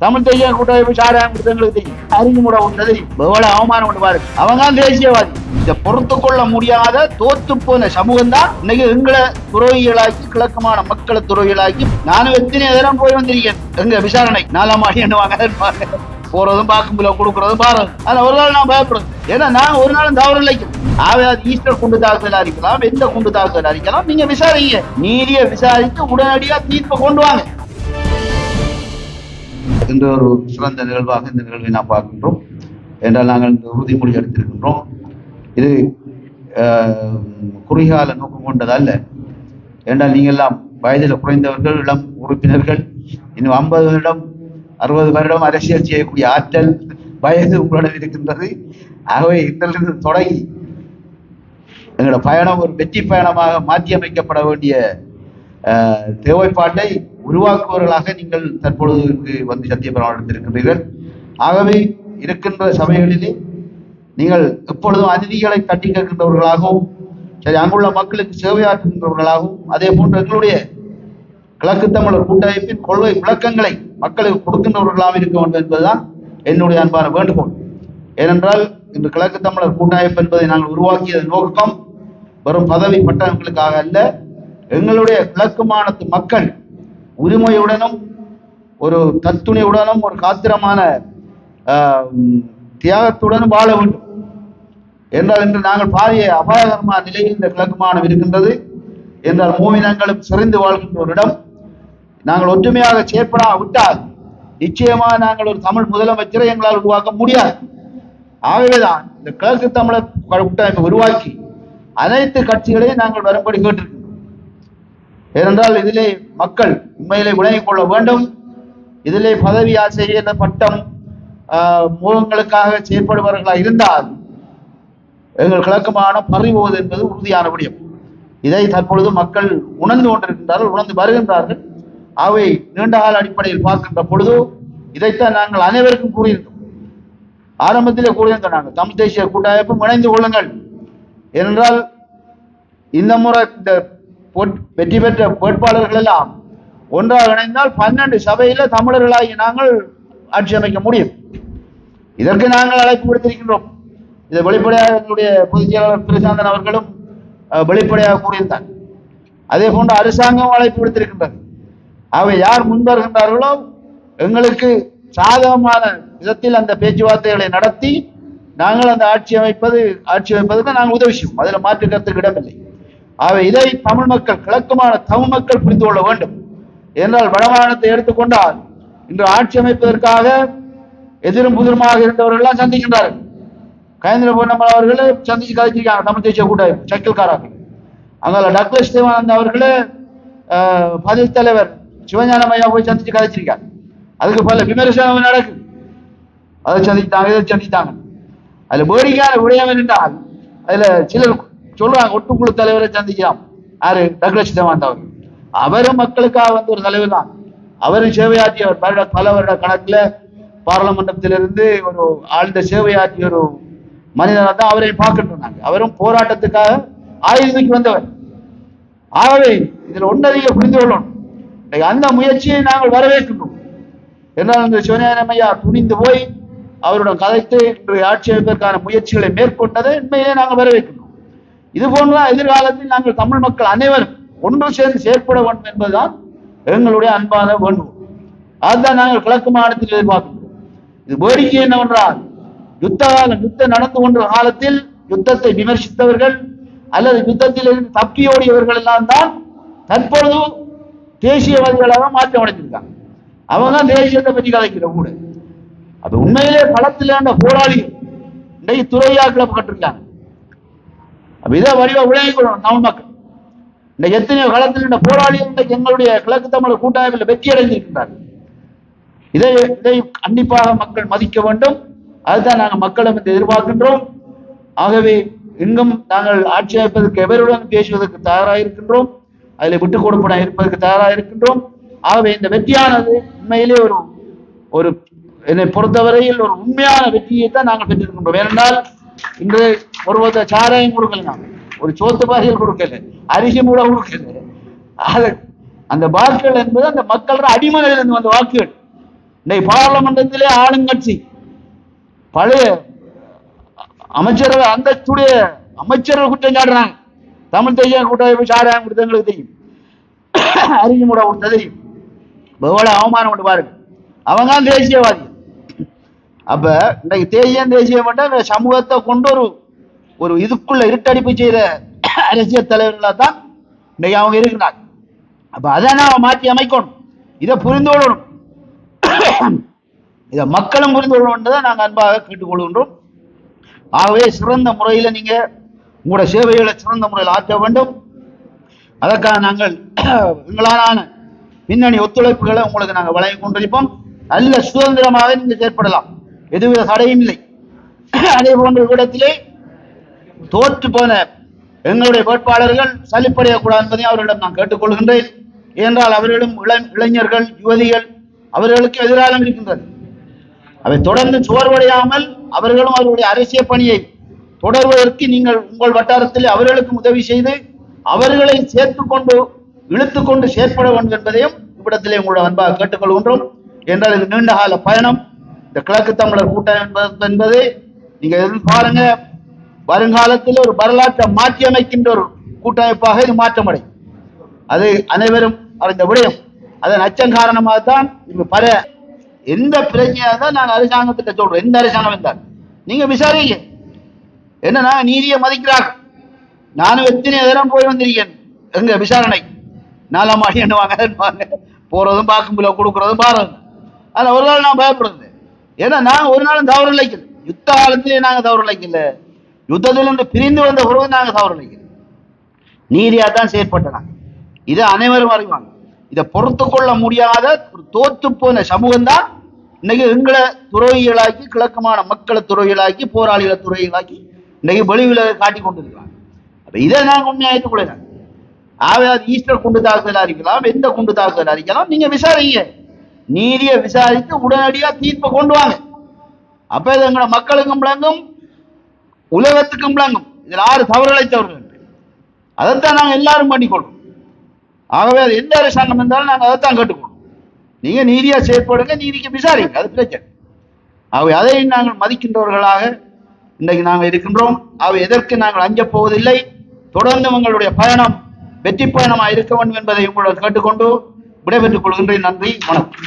தமிழ் தேசிய கூட்டமைப்பு சாராயம் கொடுத்தவங்களுக்கு தெரியும் அறிஞ்சு மூட எவ்வளவு அவமானம் கொண்டு பாருங்க. அவங்க தான் தேசியவாதி. இதை பொறுத்து கொள்ள முடியாத தோத்து போன சமூகம் தான் இன்னைக்கு எங்களை துறவிகளாக்கி கிழக்கமான மக்களை துறவிகளாக்கி நானும் எத்தனை நேரம் போய் வந்திருக்கேன். எங்க விசாரணை. நாலாம் மாடி என்னவாங்க போறதும் பார்க்கும்போது கொடுக்கறதும் பாருங்க. ஆனா ஒரு நாள் நான் பயப்படுறேன் ஏன்னா நான் ஒரு நாளும் தவறு இல்லைக்கும் ஆவது ஈஸ்டர் குண்டு தாக்குதல் அறிக்கலாம் எந்த குண்டு தாக்குதல் அறிக்கலாம் நீங்க விசாரிங்க. நீதியை விசாரித்து உடனடியா தீர்ப்பை கொண்டு வாங்க. என்ற ஒரு சிறந்த நிகழ்வாக இந்த நிகழ்வை நாம் பார்க்கின்றோம். என்றால் நாங்கள் இந்த உறுதிமொழி எடுத்திருக்கின்றோம். இது ஆஹ், நோக்கம் கொண்டதல்ல. என்றால் நீங்கள் எல்லாம் வயதில் குறைந்தவர்கள் இளம் உறுப்பினர்கள் இன்னும் ஐம்பது வருடம் அறுபது வருடம் அரசியல் செய்யக்கூடிய ஆற்றல் வயது உங்களிடம் இருக்கின்றது. ஆகவே இன்றிலிருந்து தொடங்கி எங்களோட பயணம் ஒரு வெற்றி பயணமாக மாற்றியமைக்கப்பட வேண்டிய தேவைப்பாட்டை உருவாக்குபவர்களாக நீங்கள் தற்பொழுது வந்து சத்தியபிரமாணம் எடுத்திருக்கின்றீர்கள் ஆகவே இருக்கின்ற சபைகளிலே நீங்கள் எப்பொழுதும் அதிதிகளை தட்டி கேட்கின்றவர்களாகவும் சரி அங்குள்ள மக்களுக்கு சேவையாற்றுகின்றவர்களாகவும் அதே போன்று எங்களுடைய கிழக்கு தமிழர் கூட்டமைப்பின் கொள்கை விளக்கங்களை மக்களுக்கு கொடுக்கின்றவர்களாக இருக்க வேண்டும் என்பதுதான் என்னுடைய அன்பான வேண்டுகோள். ஏனென்றால் இன்று கிழக்கு தமிழர் கூட்டமைப்பு என்பதை நாங்கள் உருவாக்கியதன் நோக்கம் வரும் பதவி பட்டங்களுக்காக அல்ல எங்களுடைய கிழக்கு மக்கள் உரிமையுடனும் ஒரு தத்துணையுடனும் ஒரு காத்திரமான ஆஹ், தியாகத்துடனும் வாழ வேண்டும். என்றால் இன்று நாங்கள் பாரிய அபாயகரமான நிலையில் இந்த கிழக்கு இருக்கின்றது. என்றால் மூவினங்களும் சிறந்து வாழ்கின்ற ஒரு இடம். நாங்கள் ஒற்றுமையாக செயற்படா விட்டால் நிச்சயமாக நாங்கள் ஒரு தமிழ் முதலமைச்சரை எங்களால் உருவாக்க முடியாது. ஆகவேதான் இந்த கிழக்கு தமிழர் கூட்டமைப்பை உருவாக்கி அனைத்து கட்சிகளையும் நாங்கள் வரும்படி கேட்டிருக்கிறோம். ஏனென்றால் இதிலே மக்கள் உண்மையிலே விளங்கிக் கொள்ள வேண்டும். இதிலே பதவி ஆசை என்ற பட்டம் மூலங்களுக்காக முகங்களுக்காக செயற்படுபவர்களாக இருந்தால் எங்கள் கிழக்கமான பறிபோவது என்பது உறுதியான விடயம். இதை தற்பொழுது மக்கள் உணர்ந்து கொண்டிருக்கின்றார்கள் உணர்ந்து வருகின்றார்கள். அவை நீண்டகால அடிப்படையில் பார்க்கின்ற பொழுது இதைத்தான் நாங்கள் அனைவருக்கும் கூறியிருந்தோம். ஆரம்பத்திலே கூறியிருந்தோம் நாங்கள் தமிழ் தேசிய கூட்டமைப்பும் இணைந்து கொள்ளுங்கள். ஏனென்றால் இந்த முறை இந்த வெற்றி பெற்ற வேட்பாளர்கள் எல்லாம் ஒன்றாக இணைந்தால் பன்னெண்டு சபையில தமிழர்களாகி நாங்கள் ஆட்சி அமைக்க முடியும். இதற்கு நாங்கள் அழைப்பு விடுத்திருக்கின்றோம். இதை வெளிப்படையாக எங்களுடைய பொதுச் செயலாளர் பிரசாந்தன் அவர்களும் அஹ், வெளிப்படையாக கூறியிருந்தார். அதே போன்று அரசாங்கம் அழைப்பு விடுத்திருக்கின்றது. அவை யார் முன்வருகின்றார்களோ எங்களுக்கு சாதகமான விதத்தில் அந்த பேச்சுவார்த்தைகளை நடத்தி நாங்கள் அந்த ஆட்சி அமைப்பது ஆட்சி அமைப்பதற்கு நாங்கள் உதவி செய்வோம். அதில் மாற்று கருத்துக்கு இடமில்லை. ஆக இதை தமிழ் மக்கள் கிழக்குமான தமிழ் மக்கள் புரிந்து கொள்ள வேண்டும். என்றால் வடமாநிலத்தை எடுத்துக்கொண்டால் இன்று ஆட்சி அமைப்பதற்காக எதிரும் புதிருமாக இருந்தவர்கள் எல்லாம் சந்திக்கின்றார்கள். கயந்திர பொன்னம்மன் அவர்களே சந்திச்சு கதைச்சிருக்காங்க தமிழ் தேசிய கூட்டமைப்பு சக்கில்காராக அங்கே டக்ளஸ் தேவானந்த் அவர்களே பதில் தலைவர் சிவஞான ஐயா போய் சந்திச்சு கதைச்சிருக்காங்க அதுக்கு பல விமர்சனம் நடக்குது அதை சந்தித்தாங்க இதை சந்தித்தாங்க. அதுல வேடிக்கையான விடயம் என்றால் அதுல சிலர் சொல்றாங்க ஒட்டுக்குழு தலைவரை சந்திக்கலாம். யாரு? டக்ளஸ் தேவானந்த் அவர் அவரும் மக்களுக்காக வந்து ஒரு தலைவர் தான். அவரும் சேவையாற்றியவர் பல பல வருட கணக்குல பாராளுமன்றத்திலிருந்து ஒரு ஆழ்ந்த சேவையாற்றிய ஒரு மனிதனாக தான் அவரை பார்க்கின்றோம் நாங்க அவரும் போராட்டத்துக்காக ஆயுதத்துக்கு வந்தவர். ஆகவே இதில் ஒன்றறிய புரிந்து கொள்ளணும். அந்த முயற்சியை நாங்கள் வரவேற்கின்றோம். என்றால் இந்த சிவஞானம் துணிந்து போய் அவருடன் கதைத்து இன்று ஆட்சி அமைப்பதற்கான முயற்சிகளை மேற்கொண்டதை உண்மையிலே நாங்கள் வரவேற்கின்றோம். இது போன்ற எதிர்காலத்தில் நாங்கள் தமிழ் மக்கள் அனைவரும் ஒன்று சேர்ந்து செயற்பட வேண்டும் என்பதுதான் எங்களுடைய அன்பான வேண்டுகோள். அதுதான் நாங்கள் கிழக்கு மாநிலத்தில் எதிர்பார்க்கின்றோம். இது வேடிக்கை என்னவென்றால் யுத்த காலம் யுத்தம் நடந்து கொண்ட காலத்தில் யுத்தத்தை விமர்சித்தவர்கள் அல்லது யுத்தத்தில் இருந்து தப்பியோடியவர்கள் எல்லாம் தான் தற்பொழுது தேசியவாதிகளாக மாற்றம் அடைஞ்சிருக்காங்க அவங்க தான் தேசியத்தை பற்றி கதைக்கிற கூட அது உண்மையிலே களத்தில் போராளி இன்றைக்கு துறையாக்களை அப்ப இதை வடிவ விளங்கிக் தமிழ் மக்கள். இந்த எத்தனையோ காலத்தில் இருந்த போராளிகள் இன்றைக்கு எங்களுடைய கிழக்கு தமிழர் கூட்டமைப்பில் வெற்றி அடைந்திருக்கின்றார்கள் இதை இதை கண்டிப்பாக மக்கள் மதிக்க வேண்டும். அதுதான் நாங்கள் மக்களும் இருந்து எதிர்பார்க்கின்றோம். ஆகவே இங்கும் நாங்கள் ஆட்சி அமைப்பதற்கு எவருடன் பேசுவதற்கு தயாராக இருக்கின்றோம். அதில் விட்டு கொடுப்பன இருப்பதற்கு தயாராக இருக்கின்றோம். ஆகவே இந்த வெற்றியானது உண்மையிலே ஒரு ஒரு என்னை பொறுத்தவரையில் ஒரு உண்மையான வெற்றியை தான் நாங்கள் பெற்றிருக்கின்றோம். ஏனென்றால் இன்று ஒருவர் சாராயம் கொடுக்கல ஒரு சோத்து பாசிகள் கொடுக்கல அரிசி மூட கொடுக்கல. அது அந்த வாக்குகள் என்பது அந்த மக்களோட அடிமனையிலிருந்து வந்த வாக்குகள். இன்னைக்கு பாராளுமன்றத்திலே ஆளுங்கட்சி பழைய அமைச்சர்கள் அந்தஸ்துடைய அமைச்சர்கள் குற்றம் சாடுறாங்க தமிழ் தேசிய கூட்டமைப்பு சாராயம் கொடுத்தது எங்களுக்கு தெரியும். அறிஞமுட கொடுத்தது தெரியும். எவ்வளவு அவமானம் கொண்டு பாருங்க. அவங்க தான் தேசியவாதி அப்ப இன்னைக்கு தேசியம் தேசியம் மட்டும் சமூகத்தை கொண்டு ஒரு ஒரு இதுக்குள்ள இருட்டடிப்பு செய்த அரசியல் தலைவர்களா தான் இன்னைக்கு அவங்க இருக்கிறாங்க அப்ப அதை நாம மாற்றி அமைக்கணும். இதை புரிந்து கொள்ளணும். இதை மக்களும் புரிந்து கொள்ளணுன்றதை நாங்கள் அன்பாக கேட்டுக்கொள்கின்றோம் ஆகவே சிறந்த முறையில் நீங்க உங்களோட சேவைகளை சிறந்த முறையில் ஆற்ற வேண்டும். அதற்காக நாங்கள் எங்களாலான பின்னணி ஒத்துழைப்புகளை உங்களுக்கு நாங்கள் வழங்கி கொண்டிருப்போம். நல்ல சுதந்திரமாக நீங்கள் செயற்படலாம். எதுவித தடையும் இல்லை. அதே போன்ற இடத்திலே தோற்று போன எங்களுடைய வேட்பாளர்கள் சலிப்படையக்கூடாது என்பதை அவர்களிடம் நான் கேட்டுக்கொள்கின்றேன் ஏனென்றால் அவர்களும் இளம் இளைஞர்கள் யுவதிகள் அவர்களுக்கு எதிராலும் இருக்கின்றது. அவை தொடர்ந்து சோர்வடையாமல் அவர்களும் அவருடைய அரசியல் பணியை தொடர்வதற்கு நீங்கள் உங்கள் வட்டாரத்தில் அவர்களுக்கும் உதவி செய்து அவர்களை சேர்த்து கொண்டு இழுத்து கொண்டு செயற்பட வேண்டும் என்பதையும் இவ்விடத்திலே உங்களோட அன்பாக கேட்டுக்கொள்கின்றோம் என்றால் இது நீண்ட கால பயணம். இந்த கிழக்கு தமிழர் கூட்டம் என்பது நீங்கள் எதிர்பாருங்க. வருங்காலத்தில் ஒரு வரலாற்றை மாற்றி அமைக்கின்ற ஒரு கூட்டமைப்பாக இது மாற்றமடையும். அது அனைவரும் அறிந்த விடயம். அதன் அச்சம் காரணமாக தான் இப்ப பல எந்த பிரச்சனையா தான் நான் அரசாங்கத்திட்ட சொல்றேன். எந்த அரசாங்கம் இருந்தால் நீங்க விசாரிங்க. என்னன்னா நீதியை மதிக்கிறார் நானும் எத்தனை நேரம் போய் வந்திருக்கேன். எங்க விசாரணை. நாலாம் மாடி என்னவாங்க போறதும் பார்க்கும்போது கொடுக்கறதும் பாருங்க. ஆனா ஒரு நாள் நான் பயப்படுறது. ஏன்னா நான் ஒரு நாளும் தவறு இழைக்கல யுத்த காலத்திலே நாங்கள் தவறு இழைக்கல யுத்தத்திலிருந்து பிரிந்து வந்த பிறகு நாங்க தவறு இழைக்கல தான் செயற்பட்டனாங்க இதை அனைவரும் அறிவாங்க. இதை பொறுத்து கொள்ள முடியாத ஒரு தோத்து போன சமூகம் தான் இன்னைக்கு எங்களை துரோகிகளாக்கி கிழக்கமான மக்களை துரோகிகளாக்கி போராளிகளை துரோகிகளாக்கி இன்னைக்கு வெளிவில காட்டி கொண்டிருக்கிறாங்க. அப்போ இதை நாங்க உண்மையா ஏற்றுக்கொள்ளலாம் ஆகவே அது ஈஸ்டர் குண்டு தாக்குதல் இருக்கலாம் எந்த குண்டு தாக்குதல் இருக்கலாம் நீங்க விசாரிங்க. நீதியை விசாரித்து உடனடியா தீர்ப்பை கொண்டு வாங்க. அப்போ இது எங்களை மக்களுக்கும் விளங்கும். உலகத்துக்கும் விளங்கும். இதில் ஆறு தவறு இழைத்தவர்கள் அதைத்தான் நாங்கள் எல்லாரும் பண்ணிக்கொள்வோம் ஆகவே அது எந்த அரசாங்கம் இருந்தாலும் நாங்கள் அதைத்தான் கேட்டுக்கொள்றோம். நீங்கள் நீதியாக செயற்படுங்க நீதிக்கு விசாரிங்க அது பிரச்சனை. அவை அதை நாங்கள் மதிக்கின்றவர்களாக இன்றைக்கு நாங்கள் இருக்கின்றோம். அவை எதற்கு நாங்கள் அஞ்சப் போவதில்லை? தொடர்ந்து உங்களுடைய பயணம் வெற்றி பயணமாக இருக்க வேண்டும் என்பதை உங்களுடன் கேட்டுக்கொண்டு விடைபெற்றுக் கொள்கின்றேன். நன்றி வணக்கம்.